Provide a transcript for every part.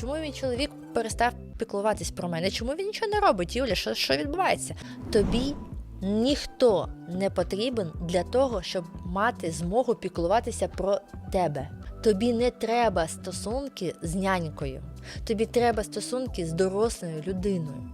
Чому мій чоловік перестав піклуватись про мене? Чому він нічого не робить? Юля, що, що відбувається? Тобі ніхто не потрібен для того, щоб мати змогу піклуватися про тебе. Тобі не треба стосунки з нянькою, тобі треба стосунки з дорослою людиною.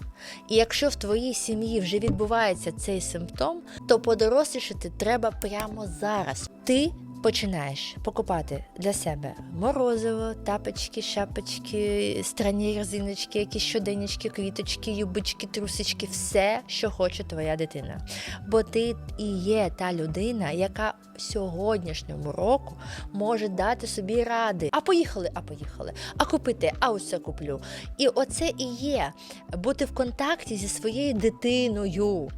І якщо в твоїй сім'ї вже відбувається цей симптом, то подорослішати треба прямо зараз. Ти починаєш покупати для себе морозиво, тапочки, шапочки, странні резиночки, якісь щоденнички, квіточки, юбочки, трусички, все, що хоче твоя дитина. Бо ти і є та людина, яка сьогоднішньому року може дати собі ради. А поїхали, а поїхали, а купити, а це куплю. І оце і є бути в контакті зі своєю дитиною.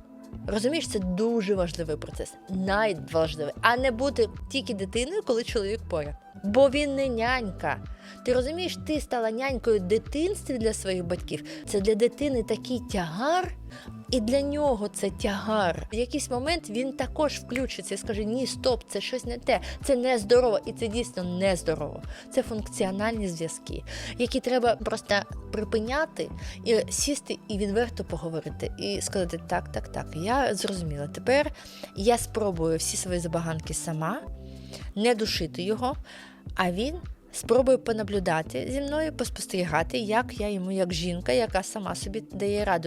Розумієш, це дуже важливий процес, найважливий, а не бути тільки дитиною, коли чоловік поряд. Бо він не нянька. Ти розумієш, ти стала нянькою в дитинстві для своїх батьків. Це для дитини такий тягар, і для нього це тягар. В якийсь момент він також включиться і скаже: Ні, стоп, це щось не те, це нездорово, і це дійсно нездорово. Це функціональні зв'язки, які треба просто припиняти і сісти і відверто поговорити, і сказати: так, так, так, я зрозуміла. Тепер я спробую всі свої забаганки сама, не душити його, а він. спробує понаблюдати зі мною, поспостерігати, як я йому, як жінка, яка сама собі дає раду.